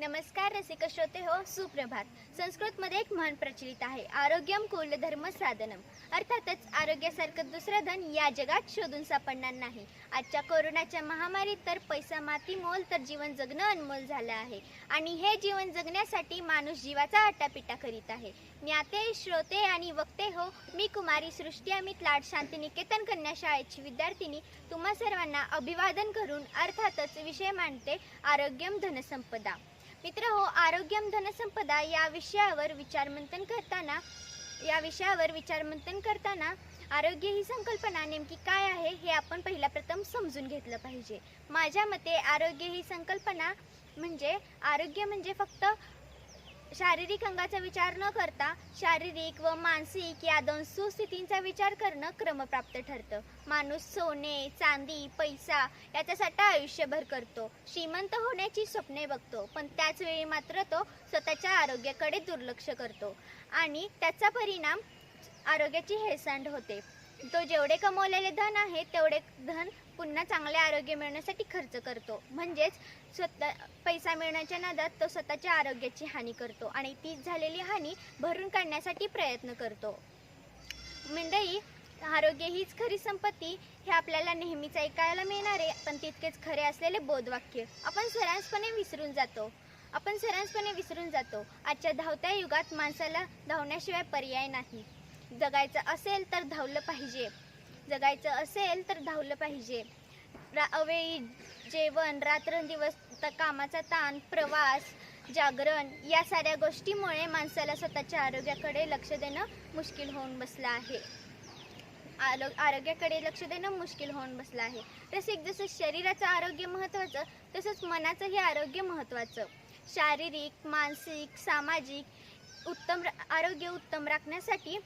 नमस्कार रसिक श्रोते हो सुप्रभात. संस्कृतमध्ये एक म्हण प्रचलित आहे आरोग्यम कुलधर्म साधनम. अर्थातच आरोग्यासारखं दुसरं धन या जगात शोधून सापडणार नाही. आजच्या कोरोनाच्या महामारीत तर पैसा माती मोल तर जीवन जगणं अनमोल झालं आहे. आणि हे जीवन जगण्यासाठी माणूस जीवाचा आटापिटा करीत आहे. ज्ञाते श्रोते आणि वक्ते हो मी कुमारी सृष्टी अमित लाड शांतिनिकेतन कन्या शाळेची विद्यार्थिनी. तुम्हा सर्वांना अभिवादन करून अर्थातच विषय मांडते आरोग्यम धनसंपदा. मित्र हो आरोग्यम धनसंपदा या विषयावर विचारमंथन करताना या विषयावर विचारमंथन करताना आरोग्य ही संकल्पना नेमकी काय आहे हे आपण पहिला प्रथम समजून घेतलं पाहिजे. माझ्या मते आरोग्य ही संकल्पना म्हणजे आरोग्य म्हणजे फक्त शारीरिक अंगाचा विचार न करता शारीरिक व मानसिक या दोन सुस्थितींचा विचार करणं क्रमप्राप्त ठरतं. माणूस सोने चांदी पैसा याच्यासाठी आयुष्यभर करतो. श्रीमंत होण्याची स्वप्ने बघतो पण त्याच वेळी मात्र तो स्वतःच्या आरोग्याकडे दुर्लक्ष करतो. आणि त्याचा परिणाम आरोग्याची हेळसांड होते. तो जेवढे कमवलेले धन आहे तेवढे धन पुन्हा चांगले आरोग्य मिळण्यासाठी खर्च करतो. म्हणजेच स्वतः पैसा मिळण्याच्या नादात तो स्वतःच्या आरोग्याची हानी करतो आणि तीच झालेली हानी भरून काढण्यासाठी प्रयत्न करतो. मंडई आरोग्य हीच खरी संपत्ती हे आपल्याला नेहमीच ऐकायला मिळणारे पण तितकेच खरे असलेले बोधवाक्य. आपण सर्रासपणे विसरून जातो. आपण सर्रासपणे विसरून जातो. आजच्या धावत्या युगात माणसाला धावण्याशिवाय पर्याय नाही. जगायचं असेल तर धावलं पाहिजे. जगायचं असेल तर धावलं पाहिजे. रा अवेळी जेवण रात्रंदिवस कामाचा ताण प्रवास जागरण या साऱ्या गोष्टीमुळे माणसाला स्वतःच्या आरोग्याकडे लक्ष देणं मुश्किल होऊन बसलं आहे. आरो आरोग्याकडे लक्ष देणं मुश्किल होऊन बसलं आहे. तसेच जसं शरीराचं आरोग्य महत्त्वाचं तसंच मनाचंही आरोग्य महत्त्वाचं. शारीरिक मानसिक सामाजिक उत्तम आरोग्य उत्तम राखण्यासाठी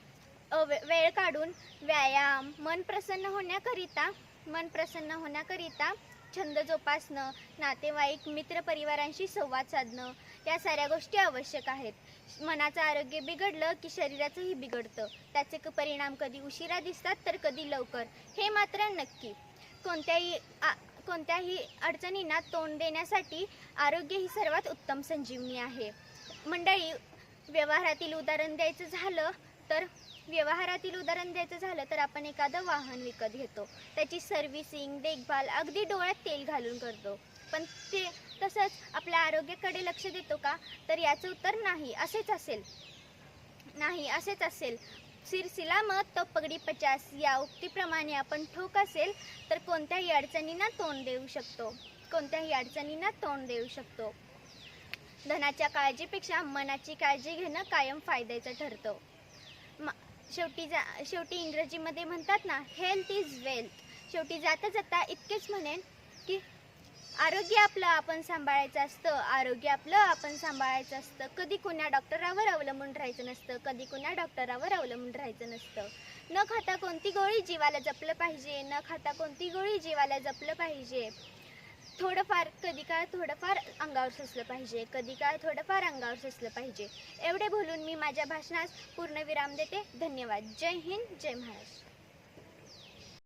वेळ काढून व्यायाम मन प्रसन्न होण्याकरिता मन प्रसन्न होण्याकरिता छंद जोपासणं नातेवाईक मित्रपरिवारांशी संवाद साधणं या साऱ्या गोष्टी आवश्यक आहेत. मनाचं आरोग्य बिघडलं की शरीराचंही बिघडतं. त्याचे क- परिणाम कधी उशिरा दिसतात तर कधी लवकर. हे मात्र नक्की. कोणत्याही आ- कोणत्याही अडचणींना तोंड देण्यासाठी आरोग्य ही सर्वात उत्तम संजीवनी आहे. मंडळी व्यवहारातील उदाहरण द्यायचं झालं तर व्यवहारातील उदाहरण द्यायचं झालं तर आपण एखादं वाहन विकत घेतो. त्याची सर्व्हिसिंग देखभाल अगदी डोळ्यात तेल घालून करतो. पण ते तसंच आपल्या आरोग्याकडे लक्ष देतो का? तर याचं उत्तर नाही असेच असेल. नाही असेच असेल. सिरसिला मत तो पगडी पचास या उक्तीप्रमाणे आपण ठोक असेल तर कोणत्याही अडचणींना तोंड देऊ शकतो. कोणत्याही अडचणींना तोंड देऊ शकतो. धनाच्या काळजीपेक्षा मनाची काळजी घेणं कायम फायद्याचं ठरतं. शेवटी जा शेवटी इंग्रजीमध्ये म्हणतात ना हेल्थ इज वेल्थ शेवटी जाता जाता इतकेच म्हणेन की आरोग्य आपलं आपण सांभाळायचं असतं आरोग्य आपलं आपण सांभाळायचं असतं. कधी कुण्या डॉक्टरावर अवलंबून राहायचं नसतं कधी कुण्या डॉक्टरावर अवलंबून राहायचं नसतं. न खाता कोणती गोळी जीवाला जपलं पाहिजे न खाता कोणती गोळी जीवाला जपलं पाहिजे. थोडंफार कधी काळ थोडंफार अंगावर सुचलं पाहिजे कधी काळ थोडंफार अंगावर सुचलं पाहिजे. एवढे बोलून मी माझ्या भाषणास पूर्णविराम देते. धन्यवाद. जय हिंद जय महाराष्ट्र.